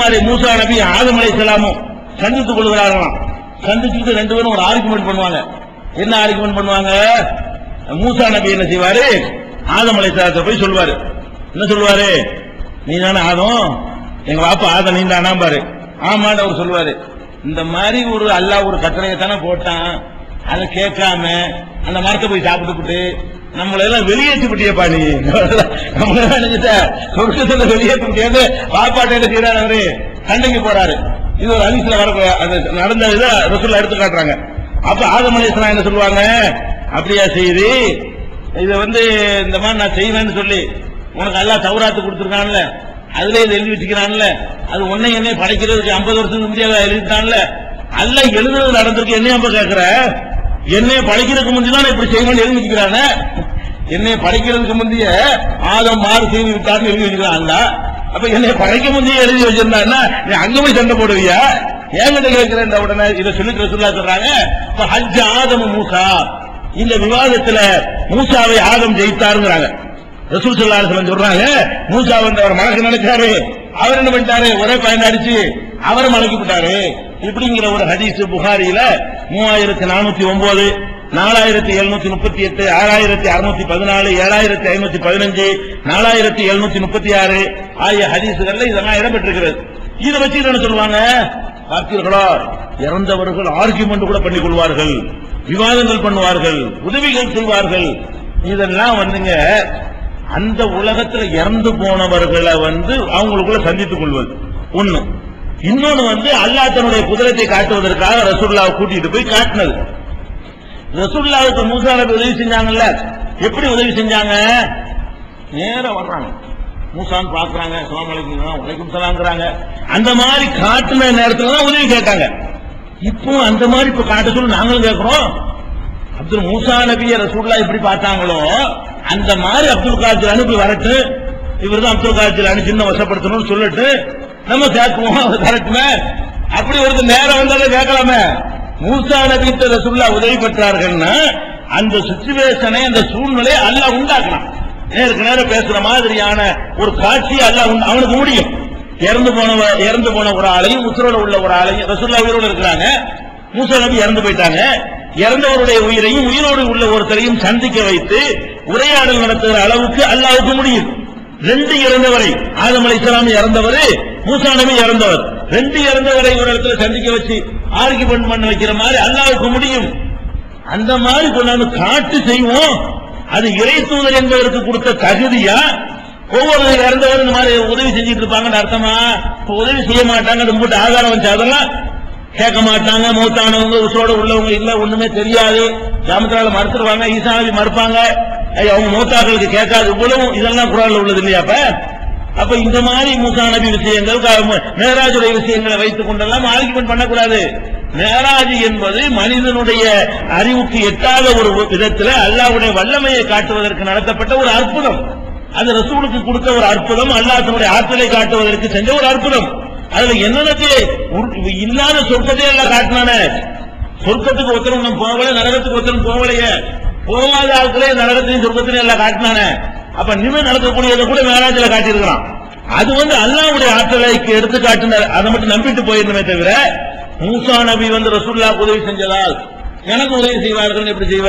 மாதிரி மூசா நபி ஆதம் அலைஹிஸ்ஸலாமும் சந்தித்துக் கொள்கிறார்களாம். சந்திச்சுட்டு ரெண்டு பேரும் ஒரு ஆர்குமெண்ட் பண்ணுவாங்க. என்ன ஆர்குமெண்ட் பண்ணுவாங்க? மூசா நபி என்ன செய்வாரு? ஆதம் அலைஹிஸ்ஸலாத்தை போய் சொல்வாரு. என்ன சொல்லுவாரு நீ தானே ஆதம்? எங்க பாப்பா ஆதம் நீ தானா பாரு ஆமான்னு அவர் சொல்லுவாரு இந்த மாதிரி ஒரு அல்லாஹ் ஒரு கட்டளையை தானே போட்டான். அதை கேட்காம அந்த மரத்தை போய் சாப்பிட்டுக்கிட்டு நம்மள எல்லாம் வெளியேற்றி விட்டியப்பா நீ. நம்மள நினைச்சிட்ட. சொர்க்கத்துல வெளியேற்ற முடியாது பாப்பாட்ட என்ன செய்யறாரு அவரு? சண்டைக்கு போறாரு. இது ஒரு அலிஸ்ல வர அது நடந்த இதை ரசூல்லா எடுத்து காட்டுறாங்க. அப்ப ஆதமலேசனா என்ன சொல்லுவாங்க? அப்படியா செய்தி? இதை வந்து இந்த மாதிரி நான் செய்வேன்னு சொல்லி உனக்கு எல்லாம் தவறாத்து கொடுத்துருக்கான்ல அதுல இதை எழுதி வச்சுக்கிறான்ல அது உன்னை என்னை படைக்கிறதுக்கு ஐம்பது வருஷத்துக்கு முந்தைய எழுதிட்டான்ல அல்ல எழுதுறது நடந்திருக்கு என்னையும் அப்ப கேக்குற? என்னை படைக்கிறதுக்கு முந்தி தான் இப்படி செய்வேன்னு எழுதி என்னை படைக்கிறதுக்கு முந்தைய ஆதம் மாறு செய்து விட்டார்னு எழுதி வச்சுக்கிறான்ல அப்ப என்னை படைக்க முந்தைய எழுதி வச்சிருந்தான்னா நீ அங்க போய் சண்டை போடுவியா? ஏங்கிட்ட கேட்கிறேன் உடனே இதை சொல்லிட்டு சொல்லா சொல்றாங்க இப்ப ஹஜ் ஆதம் மூசா. இந்த விவாதத்துல மூசாவை ஆதம் ஜெயித்தாருங்கிறாங்க. ரசூல் சொல்லா சொல்றாங்க மூசா வந்து அவர் மலக்கு நினைச்சாரு. அவர் என்ன பண்ணிட்டாரு? ஒரே பயன் அடிச்சு அவர் மலக்கி விட்டாரு இப்படிங்கிற ஒரு ஹதீஸ் புகாரியில மூவாயிரத்தி நானூத்தி ஒன்பது நாலாயிரத்தி எழுநூத்தி முப்பத்தி எட்டு ஆறாயிரத்தி அறுநூத்தி பதினாலு ஏழாயிரத்தி ஐநூத்தி பதினஞ்சு நாலாயிரத்தி எழுநூத்தி முப்பத்தி ஆறு ஆகிய ஹதீசுகள்ல இதெல்லாம் இடம்பெற்றிருக்கிறது. இதை வச்சு என்ன சொல்லுவாங்க? பார்த்தீர்களா இறந்தவர்கள் ஆர்குமெண்ட் கூட பண்ணிக் கொள்வார்கள் விவாதங்கள் பண்ணுவார்கள் உதவிகள் செய்வார்கள். இதெல்லாம் வந்துங்க அந்த உலகத்தில் இறந்து போனவர்களை வந்து அவங்களுக்குள்ள சந்தித்துக் கொள்வது. ஒண்ணு இன்னொன்னு வந்து அல்லா தன்னுடைய குதிரத்தை காட்டுவதற்காக ரசூல்லாவை கூட்டிட்டு போய் காட்டினது. ரசூல்லாவுக்கு மூசா நபி உதவி செஞ்சாங்கல்ல? எப்படி உதவி செஞ்சாங்க? நேரம் வர்றாங்க. மூசான்னு பாக்குறாங்க சலாம் அலைக்கும் சலாங்கிறாங்க அந்த மாதிரி காட்டுன நேரத்துல தான் உதவி கேட்டாங்க. இப்போ அந்த மாதிரி இப்ப காட்ட சொல்லி நாங்களும் கேட்கிறோம். அப்துல் மூசா நபிய ரசூல்லா எப்படி பார்த்தாங்களோ அந்த மாதிரி அப்துல் காஜர் அனுப்பி வரட்டு இவர் தான் அப்துல் காஜர் அனு சின்ன வசப்படுத்தணும்னு சொல்லிட்டு நம்ம சேர்க்குவோம். அது கரெக்டுமே அப்படி ஒரு நேரம் வந்தாலும் கேட்கலாமே. மூசா நபித்த ரசுல்லா உதவி பெற்றார்கள்னா அந்த சுச்சுவேஷனை அந்த சூழ்நிலையை அல்ல உண்டாக்கலாம். நேருக்கு நேரம் பேசுற மாதிரியான ஒரு காட்சி அல்ல அவனுக்கு முடியும் இறந்து போன இறந்து போன ஒரு ஆளையும் உசுரோட உள்ள ஒரு ஆளையும் ரசுல்லா உயிரோடு இருக்கிறாங்க. மூசா நபி இறந்து போயிட்டாங்க. இறந்தவருடைய உயிரையும் உயிரோடு உள்ள ஒருத்தரையும் சந்திக்க வைத்து உரையாடல் நடத்துகிற அளவுக்கு அல்லாவுக்கு முடியும் ரெண்டு இறந்தவரை ஆதம் அலைஹிஸ்ஸலாம் இறந்தவர் மூசா நபி இறந்தவர். ரெண்டு இறந்தவரை ஒரு இடத்துல சந்திக்க வச்சு ஆர்குமெண்ட் பண்ண வைக்கிற மாதிரி அல்லாவுக்கு முடியும். அந்த மாதிரி கொண்டாந்து காட்டு செய்வோம். அது இறை தூதர் என்பதற்கு கொடுத்த தகுதியா? ஒவ்வொரு இறந்தவர் இந்த மாதிரி உதவி செஞ்சுட்டு இருப்பாங்கன்னு அர்த்தமா? உதவி செய்ய மாட்டாங்க அது மூட்டு ஆதாரம் வச்சு அதெல்லாம் கேட்க மாட்டாங்க. மூத்தானவங்க உசோட உள்ளவங்க இல்ல ஒண்ணுமே தெரியாது. கிராமத்தால மறுத்துருவாங்க ஈசானவி மறுப்பாங்க. அவங்க மூத்தாக்களுக்கு கேட்காது இவ்வளவு இதெல்லாம் குரான்ல உள்ளது இல்லையா அப்ப? அப்ப இந்த மாதிரி மூசா நபி விஷயங்கள் மேராஜுடைய விஷயங்களை வைத்துக் கொண்டெல்லாம் ஆர்குமெண்ட் பண்ணக்கூடாது. மேராஜ் என்பது மனிதனுடைய அறிவுக்கு எட்டாத ஒரு விதத்தில் அல்லாஹ்வுடைய வல்லமையை காட்டுவதற்கு நடத்தப்பட்ட ஒரு அற்புதம். அது ரசூலுக்கு கொடுத்த ஒரு அற்புதம் அல்லாஹ் தன்னுடைய ஆற்றலை காட்டுவதற்கு செஞ்ச ஒரு அற்புதம். அதுல என்னென்னது இல்லாத சொர்க்கத்தை எல்லாம் காட்டினானே. சொர்க்கத்துக்கு ஒருத்தரும் நம்ம போகல நரகத்துக்கு ஒருத்தரும் போகலையே. போகாத ஆட்களே நரகத்திலையும் சொர்க்கத்திலையும் எல்லாம் காட்டினானே. அப்ப நிமிடம் நடக்கக்கூடியதை கூட மேலாஜில காட்டியிருக்கிறான். அது வந்து அல்லாவுடைய ஆற்றலைக்கு எடுத்து காட்டினார் அதை மட்டும் நம்பிட்டு போயிருந்தமே தவிர மூசா நபி வந்து ரசூல்லா உதவி செஞ்சதால் எனக்கு உதவி செய்வார்கள் எப்படி செய்வ?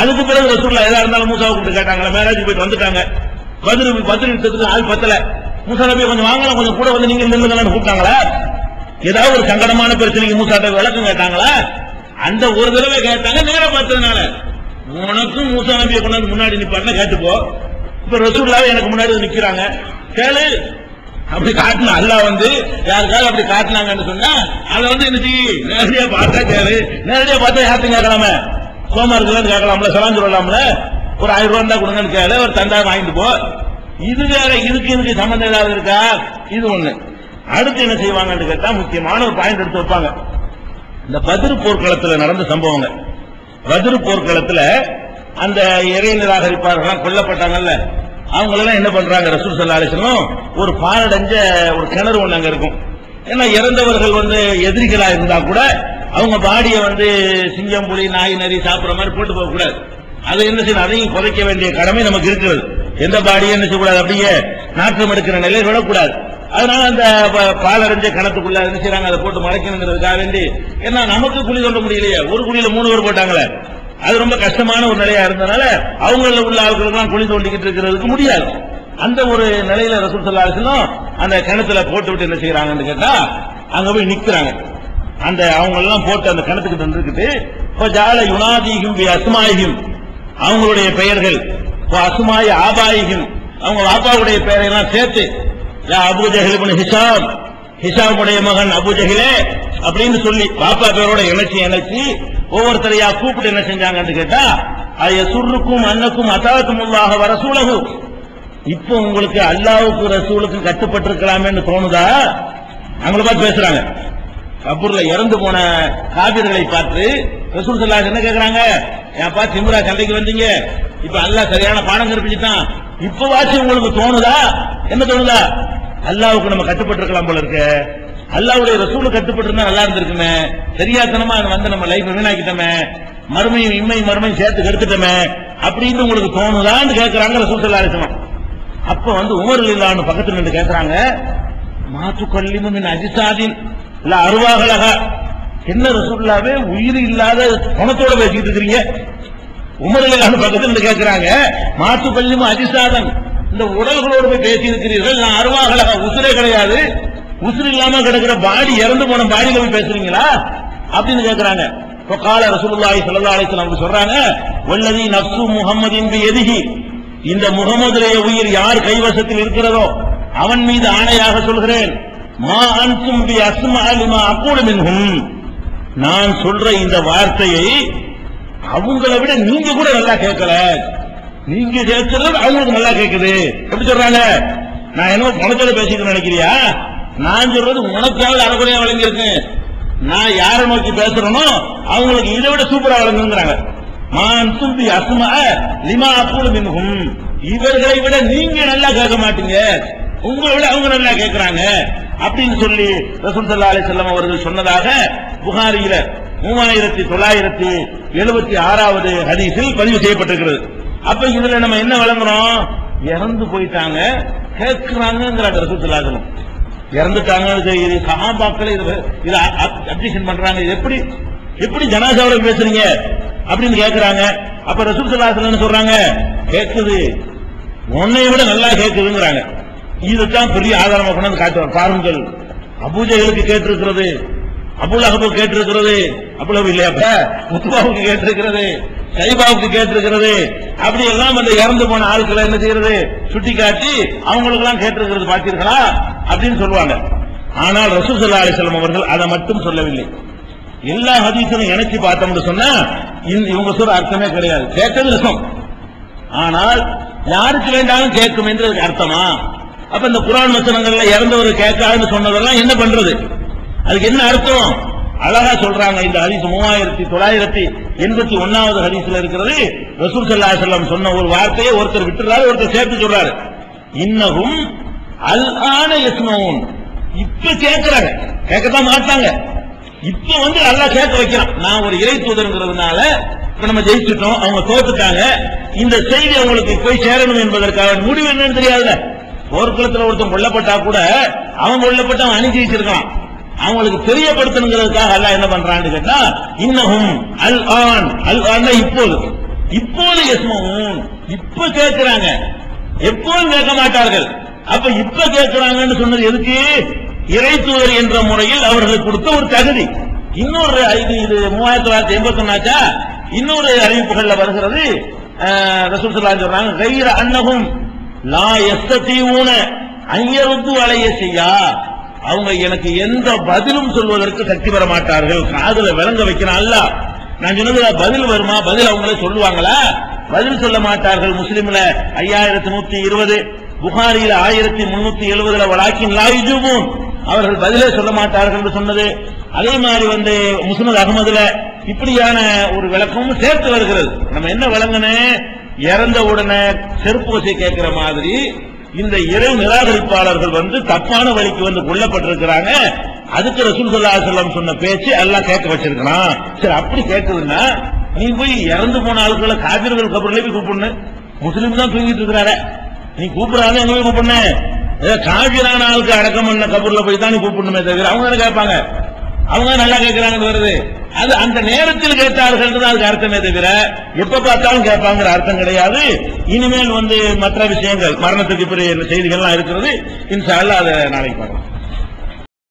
அதுக்கு பிறகு ரசூல்லா எதா இருந்தாலும் மூசாவை கூப்பிட்டு கேட்டாங்களா? மேராஜ் போயிட்டு வந்துட்டாங்க. பதில் பதில் யுத்தத்துக்கு ஆள் பத்தல. மூசா நபி கொஞ்சம் வாங்கலாம் கொஞ்சம் கூட வந்து நீங்க நின்றுங்கன்னு கூப்பிட்டாங்களா? ஏதாவது ஒரு சங்கடமான பிரச்சனைக்கு மூசாட்ட விளக்கம் கேட்டாங்களா? அந்த ஒரு தடவை கேட்டாங்க நேரம் பார்த்ததுனால. உனக்கும் மூசா நபியை கொண்டாந்து முன்னாடி நிப்பாட்டினா கேட்டுப்போ இப்ப ரசூல்லாவே எனக்கு முன்னாடி நிக்கிறாங்க. கேளு. அப்படி காட்டின அல்லாஹ் வந்து யாருக்காவது அப்படி காட்டினாங்கன்னு சொன்னா அதை வந்து என்ன நேரடியா பார்த்தா கேளு. நேரடியா பார்த்தா யார்த்தையும் கேட்கலாமே? சோமா இருக்குதான்னு கேட்கலாம்ல சலாம் சொல்லலாம்ல? ஒரு ஆயிரம் ரூபா இருந்தா கொடுங்கன்னு கேளு. ஒரு தந்தா வாங்கிட்டு போ. இது வேற இதுக்கு இதுக்கு சம்பந்தம் ஏதாவது இருக்கா? இது ஒண்ணு. அடுத்து என்ன செய்வாங்கன்னு கேட்டா முக்கியமான ஒரு பாயிண்ட் எடுத்து வைப்பாங்க. இந்த பதிர் போர்க்களத்துல நடந்த சம்பவங்கள். பதிர் போர்க்களத்துல அந்த இறை நிராகரிப்பார்கள் கொல்லப்பட்டாங்கல்ல அவங்க எல்லாம் என்ன பண்றாங்க? ரசூல் சல்லா அலிஸ்லாம் ஒரு பாலடைஞ்ச ஒரு கிணறு ஒண்ணு அங்க இருக்கும். ஏன்னா இறந்தவர்கள் வந்து எதிரிகளா இருந்தா கூட அவங்க பாடிய வந்து சிங்கம் புலி நாய் நரி சாப்பிடுற மாதிரி போட்டு போக கூடாது. அதை என்ன செய்யணும்? அதையும் புதைக்க வேண்டிய கடமை நமக்கு இருக்கிறது. எந்த பாடியும் என்ன செய்யக்கூடாது? அப்படியே நாற்றம் எடுக்கிற நிலையில் விடக்கூடாது. அதனால அந்த ப- பாலடைஞ்ச கிணத்துக்குள்ள என்ன செய்யறாங்க அதை போட்டு மறைக்கணுங்கிறதுக்காக வேண்டி ஏன்னா நமக்கு குழி தோண்ட முடியலையே. ஒரு குழியில மூணு பேர் போட்டாங்களே. அது ரொம்ப கஷ்டமான ஒரு நிலையா இருந்தனால அவங்கள உள்ள ஆட்களுக்கெல்லாம் குழி தோண்டிக்கிட்டு இருக்கிறதுக்கு முடியாது. அந்த ஒரு நிலையில ரசூல் ஸல்லல்லாஹு அந்த கிணத்துல போட்டு விட்டு என்ன செய்யறாங்கன்னு கேட்டா அங்க போய் நிக்கிறாங்க. அந்த அவங்க எல்லாம் போட்டு அந்த கிணத்துக்கு நின்றுக்கிட்டு இப்போ ஜால யுனாதிகும் பி அவங்களுடைய பெயர்கள் இப்போ அசுமாய் ஆபாயிகும் அவங்க பாப்பாவுடைய பெயரை எல்லாம் சேர்த்து யா அபூ ஜஹல் இப்னு ஹிஷாம். ஹிஷாமுடைய மகன் அபூ ஜஹிலே அப்படின்னு சொல்லி பாப்பா பேரோட இணைச்சி இணைச்சி ஒவ்வொருத்தரையா கூப்பிட்டு என்ன செஞ்சாங்கன்னு கேட்டா அய சுருக்கும் அன்னக்கும் அத்தாத்துமுல்லாக வர சூழகு இப்போ உங்களுக்கு அல்லாவுக்கு ரசூலுக்கு கட்டுப்பட்டிருக்கலாமேன்னு தோணுதா? அவங்கள பார்த்து பேசுறாங்க. கபூர்ல இறந்து போன காபிர்களை பார்த்து ரசூல் ஸல்லல்லாஹு அலைஹி என்ன கேக்குறாங்க? ஏப்பா திமுரா சண்டைக்கு வந்தீங்க? இப்ப அல்லாஹ் சரியான பாடம் கற்பிச்சுட்டான். இப்ப வாச்சு உங்களுக்கு தோணுதா? என்ன தோணுதா? அல்லாவுக்கு நம்ம கட்டுப்பட்டிருக்கலாம் போல இருக்கு. அல்லாவுடைய ரசூல கட்டுப்பட்டு இருந்தா நல்லா இருந்திருக்குமே. சரியாத்தனமா வந்து நம்ம லைஃப் வீணாக்கிட்டோமே. மறுமையும் இம்மையும் மறுமையும் சேர்த்து கெடுத்துட்டோமே. அப்படின்னு உங்களுக்கு தோணுதான்னு கேக்குறாங்க ரசூல் ஸல்லல்லாஹு அப்ப வந்து உமர் இல்லான்னு பக்கத்துல நின்று கேக்குறாங்க. மாத்து கல்லிமும் அஜிசாதின் இல்ல அருவாகலக. என்ன ரசூல்லாவே உயிர் இல்லாத பணத்தோட பேசிட்டு இருக்கிறீங்க. உமர் பக்கத்தில் இருந்து நின்று கேக்குறாங்க மாத்து கல்லிமும் இந்த உடல்களோடு போய் பேசி இருக்கிறீர்கள் நான் அருவாகல உசுரே கிடையாது. உசுறு இல்லாம கிடக்கிற பாடி இறந்து போன பாடியில போய் பேசுறீங்களா? அப்படின்னு கேட்கிறாங்க இப்ப கால ரசூலுல்லாஹி ஸல்லல்லாஹு அலைஹி வஸல்லம் சொல்றாங்க வல்லதி நஃப்சு முஹம்மதின் பியதிஹி. இந்த முகமதுடைய உயிர் யார் கைவசத்தில் இருக்கிறதோ அவன் மீது ஆணையாக சொல்கிறேன். மா அன்சும் பி அஸ்மா லிமா அக்கூடு மின்ஹும். நான் சொல்ற இந்த வார்த்தையை அவங்கள விட நீங்க கூட நல்லா கேட்கல. நீங்க கேட்கறது அவங்களுக்கு நல்லா கேட்குது. எப்படி சொல்றாங்க? நான் என்ன பணத்தோட பேசிட்டு நினைக்கிறியா? நான் சொல்றது உனக்காவது அறகுறையா வழங்கியிருக்கேன் நான் யாரை நோக்கி பேசுறேனோ அவங்களுக்கு இதை விட சூப்பரா வழங்குங்கிறாங்க மான் தும்பி அசுமா லிமா அக்கூடு மின்ஹும். இவர்களை விட நீங்க நல்லா கேட்க மாட்டீங்க. உங்களை விட அவங்க நல்லா கேட்கறாங்க. அப்படின்னு சொல்லி ரசூல் சல்லா அலி செல்லம் அவர்கள் சொன்னதாக புகாரியில மூவாயிரத்தி தொள்ளாயிரத்தி எழுபத்தி ஆறாவது ஹதீஸில் பதிவு செய்யப்பட்டிருக்கிறது. அப்ப இதுல நம்ம என்ன விளங்குறோம்? இறந்து போயிட்டாங்க கேட்கிறாங்கிற ரசூல் ஸல்லல்லாஹு அலைஹி வஸல்லம். இறந்துட்டாங்க இது இது இது இது பண்றாங்க. இது எப்படி எப்படி ஜனாசாவோட பேசுறீங்க? அப்படின்னு கேட்கிறாங்க. அப்ப ரசூல் ஸல்லல்லாஹு சொல்றாங்க? கேட்குது. உன்னை விட நல்லா கேட்குதுங்கிறாங்க. இதுதான் பெரிய ஆதாரமா கொண்டாந்து காட்டுவார் பாருங்கள். அபூஜைகளுக்கு கேட்டிருக்கிறது. அபுலஹபு கேட்டிருக்கிறது. அபுலஹபு இல்லையாப்ப முத்துபாவுக்கு கேட்டிருக்கிறது. சைபாவுக்கு கேட்டிருக்கிறது. அப்படி எல்லாம் அந்த இறந்து போன ஆட்களை என்ன செய்யறது? சுட்டி காட்டி அவங்களுக்கு எல்லாம் கேட்டிருக்கிறது. பார்த்தீர்களா? அப்படின்னு சொல்லுவாங்க. ஆனால் அலைஹி வஸல்லம் அவர்கள் அதை மட்டும் சொல்லவில்லை. எல்லா ஹதீஸும் இணைச்சு பார்த்தோம்னு சொன்னா இவங்க சொல்ற அர்த்தமே கிடையாது. கேட்டது ரசம். ஆனால் யாருக்கு வேண்டாலும் கேட்கும் என்று அர்த்தமா? அப்ப இந்த குரான் வசனங்கள்ல இறந்தவர் கேட்காதுன்னு சொன்னதெல்லாம் என்ன பண்றது? அதுக்கு என்ன அர்த்தம்? அழகா சொல்றாங்க இந்த ஹரிசு மூவாயிரத்தி தொள்ளாயிரத்தி எண்பத்தி ஒன்னாவது ஹரிசுல இருக்கிறது. ரசூல் சல்லா செல்லம் சொன்ன ஒரு வார்த்தையை ஒருத்தர் விட்டுறாரு ஒருத்தர் சேர்த்து சொல்றாரு. இன்னகும் அல் ஆன யஸ்மவுன் இப்ப கேட்கிறாங்க கேட்கத்தான் மாட்டாங்க. இப்ப வந்து நல்லா கேட்க வைக்கிறான் நான் ஒரு இறை தூதருங்கிறதுனால இப்ப நம்ம ஜெயிச்சுட்டோம் அவங்க தோத்துட்டாங்க. இந்த செய்தி அவங்களுக்கு போய் சேரணும் என்பதற்காக முடிவு என்னன்னு தெரியாதுல போர்க்குளத்துல ஒருத்தன் கொல்லப்பட்டா கூட அவன் கொல்லப்பட்டு அவன் அணி ஜெயிச்சிருக்கான் அவங்களுக்கு தெரியப்படுத்தணுங்கிறதுக்காக அல்லா என்ன பண்றான்னு கேட்டா இன்னகும் அல் ஆன் அல் ஆன் இப்போது. இப்போது எஸ்மவும் இப்ப கேட்கிறாங்க எப்போதும் கேட்க மாட்டார்கள். அப்ப இப்ப கேட்கிறாங்கன்னு சொன்னது எதுக்கு? இறைத்துவர் என்ற முறையில் அவர்களுக்கு கொடுத்த ஒரு தகுதி. இன்னொரு இது இது மூவாயிரத்தி தொள்ளாயிரத்தி எண்பத்தி ஒன்னாச்சா இன்னொரு அறிவிப்புகள்ல வருகிறது. அஹ், ரசூல் சொல்லா சொல்றாங்க கைர அன்னகும் லா எஸ்தீவுன ஐயருத்து வளைய செய்யா. அவங்க எனக்கு எந்த பதிலும் சொல்வதற்கு சக்தி பெற மாட்டார்கள். காதல விளங்க வைக்கிறான் அல்ல நான் சொன்னது பதில் வருமா? பதில் அவங்களே சொல்லுவாங்களா? பதில் சொல்ல மாட்டார்கள் முஸ்லீம்ல. ஐயாயிரத்தி நூத்தி இருபது புகாரியில் ஆயிரத்தி முன்னூத்தி எழுபதுல வளாக்கின் லாயுஜூபூன் அவர்கள் பதிலே சொல்ல மாட்டார்கள் என்று சொன்னது. அதே மாதிரி வந்து முஸ்னத் அகமதுல இப்படியான ஒரு விளக்கமும் சேர்த்து வருகிறது. நம்ம என்ன விளங்கனே? இறந்த உடனே செருப்பு வசை கேட்கிற மாதிரி இந்த இறை நிராகரிப்பாளர்கள் வந்து தப்பான வழிக்கு வந்து கொல்லப்பட்டிருக்கிறாங்க. அதுக்கு ரசூல் ஸல்லல்லாஹு அலைஹி சொன்ன பேச்சு எல்லாம் கேட்க வச்சிருக்கலாம் சரி அப்படி கேட்குதுன்னா நீ போய் இறந்து போன ஆட்களை காபிர்கள் கபர்ல போய் கூப்பிடணு முஸ்லீம் தான் தூங்கிட்டு இருக்கிறாரு. நீ கூப்பிடாத எங்க போய் கூப்பிடணும் ஏதோ காபிரான ஆளுக்கு அடக்கம் பண்ண கபூர்ல போய் தான் நீ கூப்பிடணுமே தவிர அவங்க என்ன கேட்பாங்க? அவங்க நல்லா கேட்கிறாங்கன்னு வருது. அது அந்த நேரத்தில் கேட்டார்கள் தான் அதுக்கு அர்த்தமே தவிர எப்ப பார்த்தாலும் கேட்பாங்கிற அர்த்தம் கிடையாது. இனிமேல் வந்து மற்ற விஷயங்கள் மரணத்துக்கு பிறகு செய்திகள்லாம் இருக்கிறது. இன்ஷா அதை நாளைக்கு பார்க்கலாம்.